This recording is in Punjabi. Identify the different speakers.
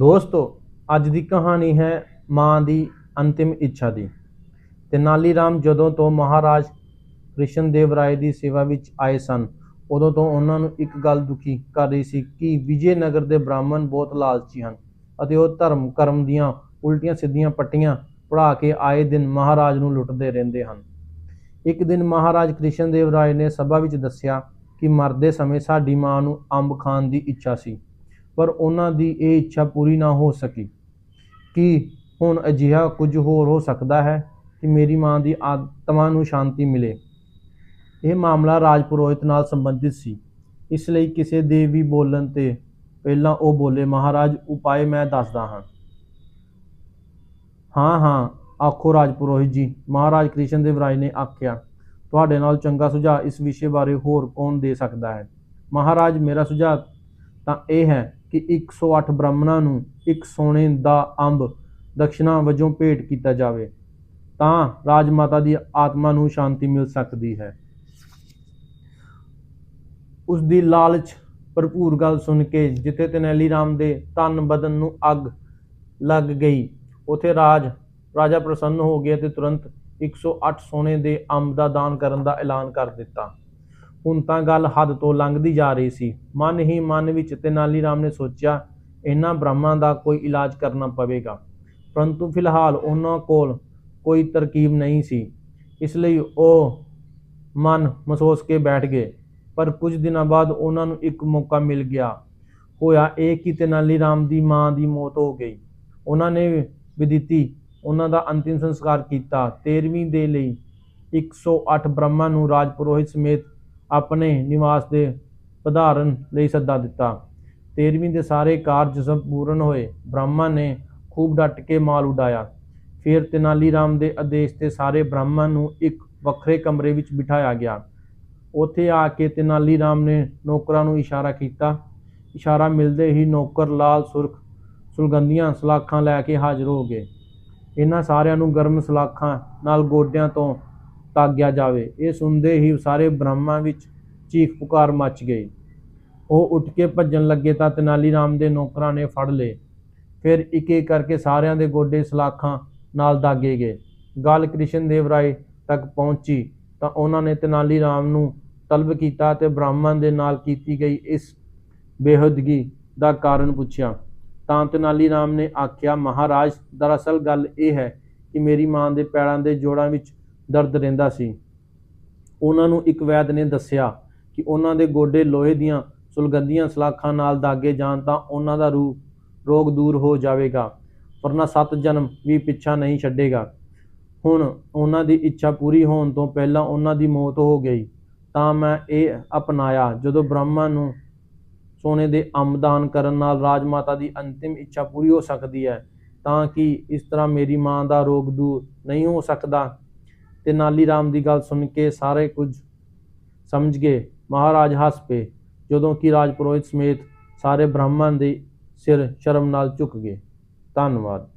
Speaker 1: ਦੋਸਤੋ, ਅੱਜ ਦੀ ਕਹਾਣੀ ਹੈ ਮਾਂ ਦੀ ਅੰਤਿਮ ਇੱਛਾ ਦੀ। ਤੇਨਾਲੀ ਰਾਮ ਜਦੋਂ ਤੋਂ ਮਹਾਰਾਜ ਕ੍ਰਿਸ਼ਨ ਦੇਵ ਰਾਏ ਦੀ ਸੇਵਾ ਵਿੱਚ ਆਏ ਸਨ, ਉਦੋਂ ਤੋਂ ਉਹਨਾਂ ਨੂੰ ਇੱਕ ਗੱਲ ਦੁਖੀ ਕਰ ਰਹੀ ਸੀ ਕਿ ਵਿਜੇ ਨਗਰ ਦੇ ਬ੍ਰਾਹਮਣ ਬਹੁਤ ਲਾਲਚੀ ਹਨ ਅਤੇ ਉਹ ਧਰਮ ਕਰਮ ਦੀਆਂ ਉਲਟੀਆਂ ਸਿੱਧੀਆਂ ਪੱਟੀਆਂ ਪੜਾ ਕੇ ਆਏ ਦਿਨ ਮਹਾਰਾਜ ਨੂੰ ਲੁੱਟਦੇ ਰਹਿੰਦੇ ਹਨ। ਇੱਕ ਦਿਨ ਮਹਾਰਾਜ ਕ੍ਰਿਸ਼ਨ ਦੇਵ ਰਾਏ ਨੇ ਸਭਾ ਵਿੱਚ ਦੱਸਿਆ ਕਿ ਮਰਦੇ ਸਮੇਂ ਸਾਡੀ ਮਾਂ ਨੂੰ ਅੰਬ ਖਾਣ ਦੀ ਇੱਛਾ ਸੀ। ਪਰ ਉਹਨਾਂ ਦੀ ਇਹ ਇੱਛਾ ਪੂਰੀ ਨਾ ਹੋ ਸਕੀ। ਕਿ ਹੁਣ ਅਜਿਹਾ ਕੁਝ ਹੋਰ ਹੋ ਸਕਦਾ ਹੈ ਕਿ ਮੇਰੀ ਮਾਂ ਦੀ ਆਤਮਾ ਨੂੰ ਸ਼ਾਂਤੀ ਮਿਲੇ? ਇਹ ਮਾਮਲਾ ਰਾਜ ਪੁਰੋਹਿਤ ਨਾਲ ਸੰਬੰਧਿਤ ਸੀ। ਇਸ ਲਈ ਕਿਸੇ ਦੇ ਵੀ ਬੋਲਣ ਤੇ ਪਹਿਲਾਂ ਉਹ ਬੋਲੇ, ਮਹਾਰਾਜ ਉਪਾਏ ਮੈਂ ਦੱਸਦਾ ਹਾਂ। ਹਾਂ ਹਾਂ, ਆਖੋ ਰਾਜ ਪੁਰੋਹਿਤ ਜੀ। ਮਹਾਰਾਜ ਕ੍ਰਿਸ਼ਨ ਦੇਵ ਰਾਏ ਨੇ ਆਖਿਆ, ਤੁਹਾਡੇ ਨਾਲ ਚੰਗਾ ਸੁਝਾਅ ਇਸ ਵਿਸ਼ੇ ਬਾਰੇ ਹੋਰ ਕੌਣ ਦੇ ਸਕਦਾ ਹੈ? ਮਹਾਰਾਜ, ਮੇਰਾ ਸੁਝਾਅ ਤਾਂ ਇਹ ਹੈ ਕਿ 108 ਬ੍ਰਾਹਮਣਾਂ ਨੂੰ ਇੱਕ ਸੋਨੇ ਦਾ ਅੰਬ ਦਕਸ਼ਨਾ ਵਜੋਂ ਭੇਟ ਕੀਤਾ ਜਾਵੇ, ਤਾਂ ਰਾਜ ਮਾਤਾ ਦੀ ਆਤਮਾ ਨੂੰ ਸ਼ਾਂਤੀ ਮਿਲ ਸਕਦੀ ਹੈ। ਉਸ ਦੀ ਲਾਲਚ ਭਰਪੂਰ ਗੱਲ ਸੁਣ ਕੇ ਜਿੱਥੇ ਤਨੈਲੀ ਰਾਮ ਦੇ ਤਨ ਬਦਨ ਨੂੰ ਅੱਗ ਲੱਗ ਗਈ, ਉਥੇ ਰਾਜ, ਰਾਜਾ ਪ੍ਰਸੰਨ ਹੋ ਗਿਆ ਤੇ ਤੁਰੰਤ 108 ਸੋਨੇ ਦੇ ਅੰਬ ਦਾ ਦਾਨ ਕਰਨ ਦਾ ਐਲਾਨ ਕਰ ਦਿੱਤਾ। ਹੁਣ ਤਾਂ ਗੱਲ ਹੱਦ ਤੋਂ ਲੰਘਦੀ ਜਾ ਰਹੀ ਸੀ। ਮਨ ਹੀ ਮਨ ਵਿੱਚ ਤੇਨਾਲੀ ਰਾਮ ਨੇ ਸੋਚਿਆ, ਇਹਨਾਂ ਬ੍ਰਾਹਮਣਾਂ ਦਾ ਕੋਈ ਇਲਾਜ ਕਰਨਾ ਪਵੇਗਾ। ਪਰੰਤੂ ਫਿਲਹਾਲ ਉਹਨਾਂ ਕੋਲ ਕੋਈ ਤਰਕੀਬ ਨਹੀਂ ਸੀ। ਇਸ ਲਈ ਉਹ ਮਨ ਮਹਿਸੂਸ ਕੇ ਬੈਠ ਗਏ। ਪਰ ਕੁਝ ਦਿਨਾਂ ਬਾਅਦ ਉਹਨਾਂ ਨੂੰ ਇੱਕ ਮੌਕਾ ਮਿਲ ਗਿਆ। ਹੋਇਆ ਇਹ ਕਿ ਤੇਨਾਲੀ ਰਾਮ ਦੀ ਮਾਂ ਦੀ ਮੌਤ ਹੋ ਗਈ। ਉਹਨਾਂ ਨੇ ਵਿਦਿਤੀ, ਉਹਨਾਂ ਦਾ ਅੰਤਿਮ ਸੰਸਕਾਰ ਕੀਤਾ। 13ਵੀਂ ਦੇ ਲਈ 108 ਬ੍ਰਹਮਾ ਨੂੰ ਰਾਜ ਪੁਰੋਹਿਤ ਸਮੇਤ ਆਪਣੇ ਨਿਵਾਸ ਦੇ ਪਧਾਰਨ ਲਈ ਸੱਦਾ ਦਿੱਤਾ। 13ਵੀਂ ਦੇ ਸਾਰੇ ਕਾਰਜ ਸੰਪੂਰਨ ਹੋਏ। ਬ੍ਰਾਹਮਣ ਨੇ ਖੂਬ ਡਟ ਕੇ ਮਾਲ ਉਡਾਇਆ। ਫਿਰ ਤੇਨਾਲੀ ਰਾਮ ਦੇ ਆਦੇਸ਼ ਤੇ ਸਾਰੇ ਬ੍ਰਾਹਮਣ ਨੂੰ ਇੱਕ ਵੱਖਰੇ ਕਮਰੇ ਵਿੱਚ ਬਿਠਾਇਆ ਗਿਆ। ਉੱਥੇ ਆ ਕੇ ਤੇਨਾਲੀ ਰਾਮ ਨੇ ਨੌਕਰਾਂ ਨੂੰ ਇਸ਼ਾਰਾ ਕੀਤਾ। ਇਸ਼ਾਰਾ ਮਿਲਦੇ ਹੀ ਨੌਕਰ ਲਾਲ ਸੁਰਖ ਸੁਲਗੰਧੀਆਂ ਸਲਾਖਾਂ ਲੈ ਕੇ ਹਾਜ਼ਰ ਹੋ ਗਏ। ਇਹਨਾਂ ਸਾਰਿਆਂ ਨੂੰ ਗਰਮ ਸਲਾਖਾਂ ਨਾਲ ਗੋਡਿਆਂ ਤੋਂ ਤਾਗਿਆ ਜਾਵੇ। ਇਹ ਸੁਣਦੇ ਹੀ ਸਾਰੇ ਬ੍ਰਾਹਮਣਾਂ ਵਿੱਚ ਚੀਖ ਪੁਕਾਰ ਮਚ ਗਈ। ਉਹ ਉੱਠ ਕੇ ਭੱਜਣ ਲੱਗੇ ਤਾਂ ਤੇਨਾਲੀ ਰਾਮ ਦੇ ਨੌਕਰਾਂ ਨੇ ਫੜ ਲਏ। ਫਿਰ ਇੱਕ ਇੱਕ ਕਰਕੇ ਸਾਰਿਆਂ ਦੇ ਗੋਡੇ ਸਲਾਖਾਂ ਨਾਲ ਦਾਗੇ ਗਏ। ਗੱਲ ਕ੍ਰਿਸ਼ਨ ਦੇਵ ਰਾਏ ਤੱਕ ਪਹੁੰਚੀ ਤਾਂ ਉਹਨਾਂ ਨੇ ਤੇਨਾਲੀ ਰਾਮ ਨੂੰ ਤਲਬ ਕੀਤਾ ਤੇ ਬ੍ਰਾਹਮਣ ਦੇ ਨਾਲ ਕੀਤੀ ਗਈ ਇਸ ਬੇਹਦਗੀ ਦਾ ਕਾਰਨ ਪੁੱਛਿਆ। ਤਾਂ ਤੇਨਾਲੀ ਰਾਮ ਨੇ ਆਖਿਆ, ਮਹਾਰਾਜ, ਦਰਅਸਲ ਗੱਲ ਇਹ ਹੈ ਕਿ ਮੇਰੀ ਮਾਂ ਦੇ ਪੈਰਾਂ ਦੇ ਜੋੜਾਂ ਵਿੱਚ ਦਰਦ ਰਹਿੰਦਾ ਸੀ। ਉਹਨਾਂ ਨੂੰ ਇੱਕ ਵੈਦ ਨੇ ਦੱਸਿਆ ਕਿ ਉਹਨਾਂ ਦੇ ਗੋਡੇ ਲੋਹੇ ਦੀਆਂ ਸੁਲਗੰਧੀਆਂ ਸਲਾਖਾਂ ਨਾਲ ਦਾਗੇ ਜਾਣ ਤਾਂ ਉਹਨਾਂ ਦਾ ਰੂ ਰੋਗ ਦੂਰ ਹੋ ਜਾਵੇਗਾ, ਵਰਨਾ ਸੱਤ ਜਨਮ ਵੀ ਪਿੱਛਾ ਨਹੀਂ ਛੱਡੇਗਾ। ਹੁਣ ਉਹਨਾਂ ਦੀ ਇੱਛਾ ਪੂਰੀ ਹੋਣ ਤੋਂ ਪਹਿਲਾਂ ਉਹਨਾਂ ਦੀ ਮੌਤ ਹੋ ਗਈ। ਤਾਂ ਮੈਂ ਇਹ ਅਪਣਾਇਆ, ਜਦੋਂ ਬ੍ਰਹਮਾ ਨੂੰ ਸੋਨੇ ਦੇ ਅੰਮਦਾਨ ਕਰਨ ਨਾਲ ਰਾਜ ਮਾਤਾ ਦੀ ਅੰਤਿਮ ਇੱਛਾ ਪੂਰੀ ਹੋ ਸਕਦੀ ਹੈ, ਤਾਂ ਕਿ ਇਸ ਤਰ੍ਹਾਂ ਮੇਰੀ ਮਾਂ ਦਾ ਰੋਗ ਦੂਰ ਨਹੀਂ ਹੋ ਸਕਦਾ। ਤੇ ਨਾਲੀ ਰਾਮ ਦੀ ਗੱਲ ਸੁਣ ਕੇ ਸਾਰੇ ਕੁਝ ਸਮਝ ਗਏ। ਮਹਾਰਾਜ ਹੱਸ ਪਏ, ਜਦੋਂ ਕਿ ਰਾਜ ਪੁਰੋਹਿਤ ਸਮੇਤ ਸਾਰੇ ਬ੍ਰਾਹਮਣ ਦੇ ਸਿਰ ਸ਼ਰਮ ਨਾਲ ਝੁਕ ਗਏ। ਧੰਨਵਾਦ।